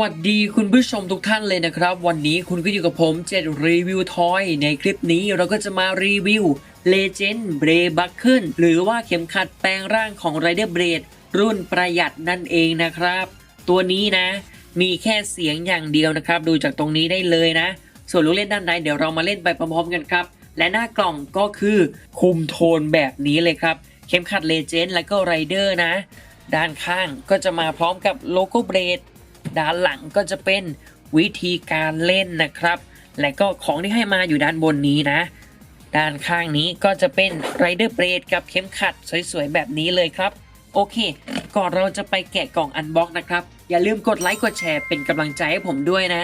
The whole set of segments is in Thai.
วัสดีคุณผู้ชมทุกท่านเลยนะครับ วันนี้คุณก็อยู่กับผมเจ็ดรีวิวทอยในคลิปนี้เราก็จะมารีวิว Legend b r a e Buckle หรือว่าเข็มขัดแปลงร่างของ Rider Blade รุ่นประหยัดนั่นเองนะครับ ตัวนี้นะ มีแค่เสียงอย่างเดียวนะครับ ดูจากตรงนี้ได้เลยนะ ส่วนลูกเล่นด้านในเดี๋ยวเรามาเล่นไปพร้อมๆกันครับ และหน้ากล่องก็คือคุมโทนแบบนี้เลยครับ เข็มขัด Legend และก็ Rider นะ ด้านข้างก็จะมาพร้อมกับโลโก้เบรด ด้านหลังก็จะเป็นวิธีการเล่นนะครับ และก็ของที่ให้มาอยู่ด้านบนนี้นะ ด้านข้างนี้ก็จะเป็นไรเดอร์เบรดกับเข็มขัดสวยๆ แบบนี้เลยครับ โอเค ก่อนเราจะไปแกะกล่องอันบ็อกนะครับ อย่าลืมกดไลค์กดแชร์เป็นกำลังใจให้ผมด้วยนะ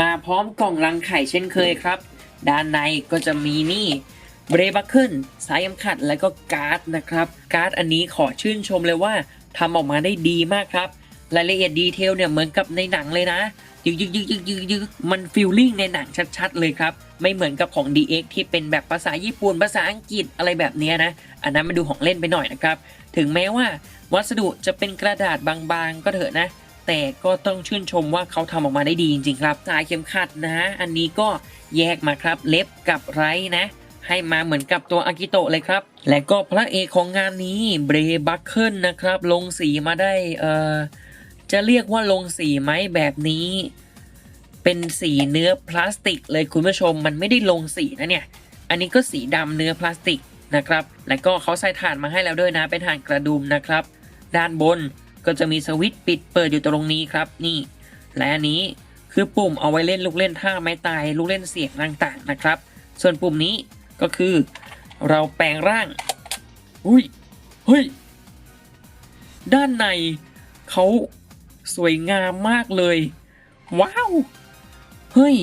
มาพร้อมกล่องรังไข่เช่นเคยครับ ด้านในก็จะมีนี่ เบรบัคเกิลสายเข็มขัดและก็การ์ดนะครับการ์ดอันนี้ขอชื่นชมเลยว่าทำออกมาได้ดีมากครับ รายละเอียดดีเทลเนี่ยเหมือนกับในหนังเลยนะยึกยึกยึกยึกยึกยึกมันฟิลลิ่งในหนังชัดๆเลยครับ ไม่เหมือนกับของ DX ที่เป็นแบบภาษาญี่ปุ่นภาษาอังกฤษอะไรแบบเนี้ยนะ อันนั้นมาดูของเล่นไปหน่อยนะครับ ถึงแม้ว่าวัสดุจะเป็นกระดาษบางๆ ก็เถอะนะ แต่ก็ต้องชื่นชมว่าเขาทำออกมาได้ดีจริงๆครับสายเข็มขัดนะฮะอันนี้ก็แยกมาครับเล็บกับไรนะ ให้มาเหมือนกับตัวอากิโตะเลยครับ และก็พระเอกของงานนี้เบรบัคเคิลนะครับ ลงสีมาได้เอ่อจะเรียกว่าลงสีไหมแบบนี้ เป็นสีเนื้อพลาสติกเลยคุณผู้ชมมันไม่ได้ลงสีนะเนี่ย อันนี้ก็สีดำเนื้อพลาสติกนะครับ และก็เขาใส่ถ่านมาให้แล้วด้วยนะ เป็นถ่านกระดุมนะครับ ด้านบนก็จะมีสวิตช์ปิดเปิดอยู่ตรงนี้ครับนี่ และอันนี้คือปุ่มเอาไว้เล่นลูกเล่นท่าไม้ตายลูกเล่นเสียงต่างๆนะครับ ส่วนปุ่มนี้ ก็คือเราแปลงร่าง อุ้ย เฮ้ย ด้านในเขาสวยงามมากเลย ว้าว เฮ้ย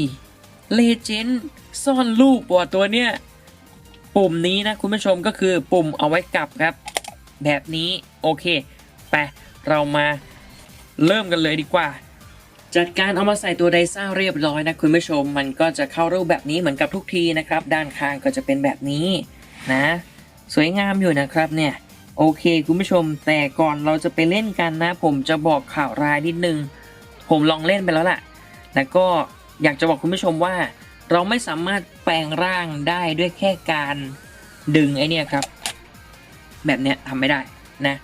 เลเจนด์ซ่อนรูปว่ะตัวเนี้ย ปุ่มนี้นะคุณผู้ชมก็คือปุ่มเอาไว้กลับครับ แบบนี้ โอเค ไป เรามาเริ่มกันเลยดีกว่า จัดการเอามาใส่ตัวไดซ่าเรียบร้อยนะคุณผู้ชม มันก็จะเข้ารูปแบบนี้เหมือนกับทุกทีนะครับ ด้านข้างก็จะเป็นแบบนี้นะ สวยงามอยู่นะครับเนี่ยโอเคคุณผู้ชม แต่ก่อนเราจะไปเล่นกันนะ ผมจะบอกข่าวร้ายนิดนึง ผมลองเล่นไปแล้วล่ะ แล้วก็อยากจะบอกคุณผู้ชมว่า เราไม่สามารถแปลงร่างได้ด้วยแค่การดึงไอเนี่ยครับ แบบเนี้ยทำไม่ได้นะ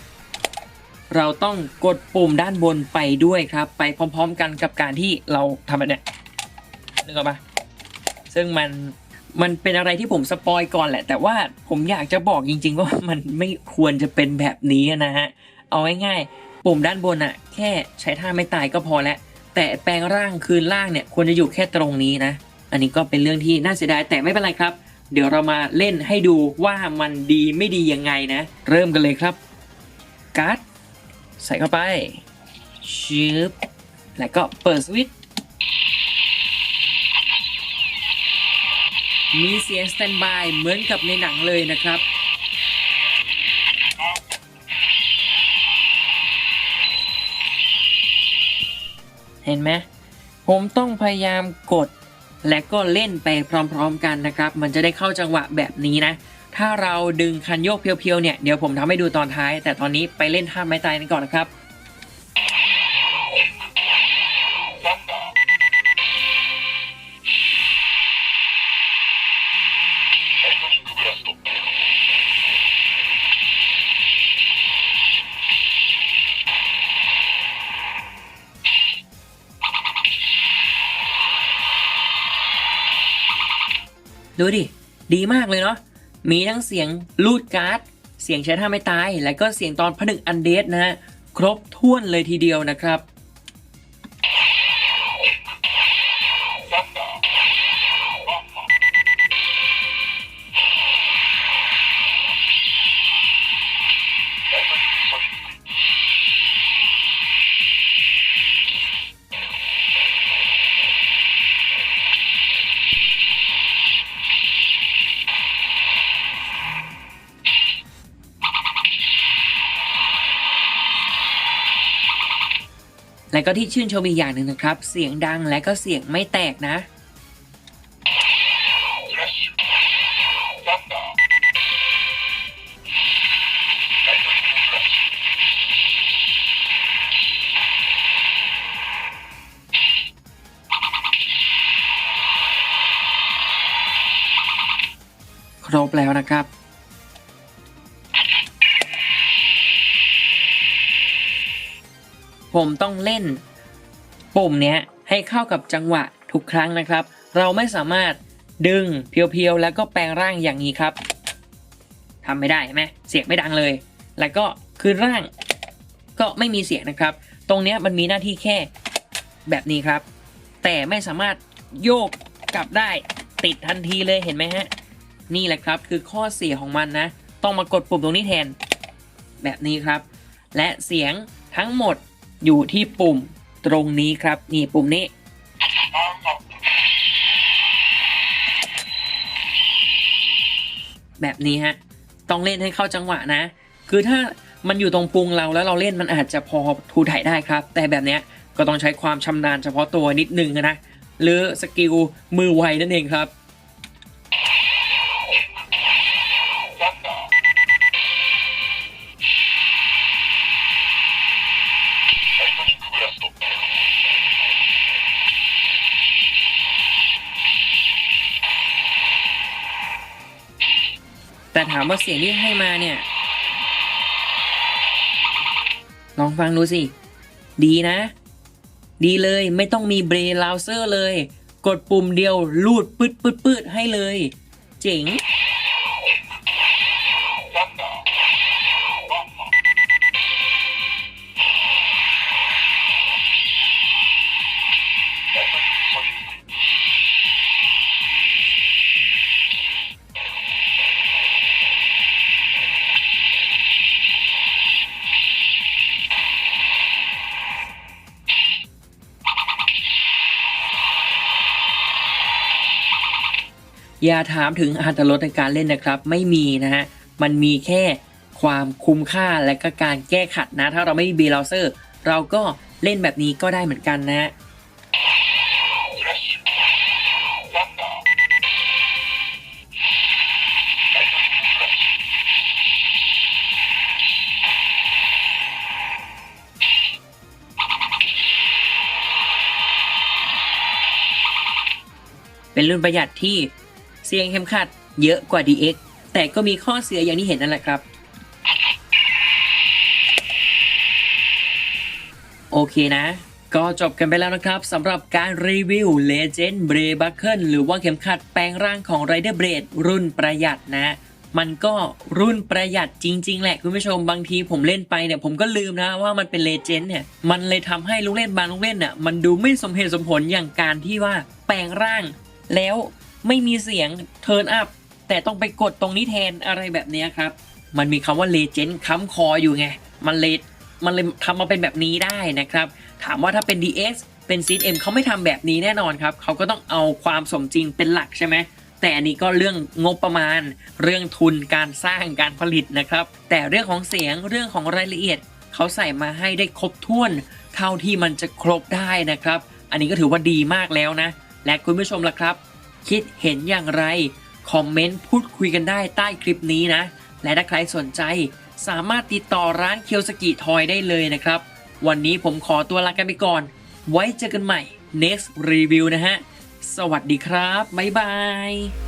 เราต้องกดปุ่มด้านบนไปด้วยครับ ไปพร้อม ๆ กันกับการที่เราทำแบบเนี้ยนึกออกปะซึ่งมันมันเป็นอะไรที่ผมสปอยก่อนแหละ แต่ว่าผมอยากจะบอกจริง ๆ ว่ามันไม่ควรจะเป็นแบบนี้นะฮะ เอาง่ายๆปุ่มด้านบนอะแค่ใช้ท่าไม่ตายก็พอแล้วแต่แปลงร่างคืนร่างเนี่ยควรจะอยู่แค่ตรงนี้นะ อันนี้ก็เป็นเรื่องที่น่าเสียดายแต่ไม่เป็นไรครับ เดี๋ยวเรามาเล่นให้ดูว่ามันดีไม่ดียังไงนะ เริ่มกันเลยครับการ์ด ใส่เข้าไปชืบแล้วก็เปิดสวิตช์มีเสียงสแตนบายเหมือนกับในหนังเลยนะครับ เห็นไหมผมต้องพยายามกด และก็เล่นไปพร้อมๆกันนะครับ มันจะได้เข้าจังหวะแบบนี้นะ ถ้าเราดึงคันโยกเพียวๆเนี่ย เดี๋ยวผมทำให้ดูตอนท้าย แต่ตอนนี้ไปเล่นท่าไม้ตายกันก่อนนะครับ ดูดิ ดีมากเลยเนาะ มีทั้งเสียงลูดการ์ด เสียงใช้ท่าไม่ตาย และก็เสียงตอนผนึกอันเดสนะฮะ ครบถ้วนเลยทีเดียวนะครับ และก็ที่ชื่นชมอีกอย่างหนึ่งนะครับ เสียงดังและก็เสียงไม่แตกนะ ครบแล้วนะครับ ผมต้องเล่น ปุ่มเนี้ยให้เข้ากับจังหวะทุกครั้งนะครับ เราไม่สามารถดึงเพียวๆ แล้วก็แปลงร่างอย่างนี้ครับทำไม่ได้ใช่ไหมเสียงไม่ดังเลย แล้วก็คืนร่างก็ไม่มีเสียงนะครับ ตรงเนี้ยมันมีหน้าที่แค่แบบนี้ครับ แต่ไม่สามารถโยกกลับได้ติดทันทีเลยเห็นไหมฮะ นี่แหละครับคือข้อเสียของมันนะ ต้องมากดปุ่มตรงนี้แทน แบบนี้ครับ และเสียงทั้งหมด อยู่ที่ปุ่มตรงนี้ครับ นี่ปุ่มนี้ แบบนี้ฮะ ต้องเล่นให้เข้าจังหวะนะ คือถ้ามันอยู่ตรงพุงเราแล้วเราเล่นมันอาจจะพอทูถ่ายได้ครับ แต่แบบเนี้ยก็ต้องใช้ความชำนาญเฉพาะตัวนิดนึงนะ หรือสกิลมือไวนั่นเองครับ แต่ถามว่าเสียงที่ให้มาเนี่ย ลองฟังดูสิ ดีนะ ดีเลยไม่ต้องมีเบรลาวเซอร์เลย กดปุ่มเดียวลูดปืดปืดปืดให้เลย เจ๋ง อย่าถามถึงอัตรสในการเล่นนะครับ ไม่มีนะฮะ มันมีแค่ความคุ้มค่าและก็การแก้ขัดนะ ถ้าเราไม่มีเบราว์เซอร์เราก็เล่นแบบนี้ก็ได้เหมือนกันนะฮะเป็นรุ่นประหยัดที่ เสียงเข้มขัดเยอะกว่า DX แต่ก็มีข้อเสียอย่างที่เห็นนั่นแหละครับ โอเคนะ ก็จบกันไปแล้วนะครับสำหรับการรีวิว Legend b r a b u c k l e หรือว่าเข็มขัดแปลงร่างของ Rider Blade รุ่นประหยัดนะ มันก็รุ่นประหยัดจริง ๆ แหละคุณผู้ชมบางทีผมเล่นไปเนี่ยผมก็ลืมนะว่ามันเป็นเลเจนด์เนี่ยมันเลยทำให้ลูกเล่นบางลูกเล่นน่ะมันดูไม่สมเหตุสมผลอย่างการที่ว่าแปลงร่างแล้ว ไม่มีเสียง Turn Up แต่ต้องไปกดตรงนี้แทนอะไรแบบนี้ครับ มันมีคำว่าเลเจนด์ค้ำคออยู่ไง มันเลยมันเลยทำมาเป็นแบบนี้ได้นะครับ ถามว่าถ้าเป็น DX เป็น CM เขาไม่ทำแบบนี้แน่นอนครับ เขาก็ต้องเอาความสมจริงเป็นหลักใช่ไหมแต่อันนี้ก็เรื่องงบประมาณ เรื่องทุนการสร้างการผลิตนะครับ แต่เรื่องของเสียงเรื่องของรายละเอียด เขาใส่มาให้ได้ครบถ้วน เท่าที่มันจะครบได้นะครับ อันนี้ก็ถือว่าดีมากแล้วนะ และคุณผู้ชมล่ะครับ คิดเห็นอย่างไร คอมเมนต์พูดคุยกันได้ใต้คลิปนี้นะ และถ้าใครสนใจสามารถติดต่อร้านเคียวสกิทอยได้เลยนะครับ วันนี้ผมขอตัวลากันไปก่อน ไว้เจอกันใหม่ next review นะฮะ สวัสดีครับ บ๊ายบาย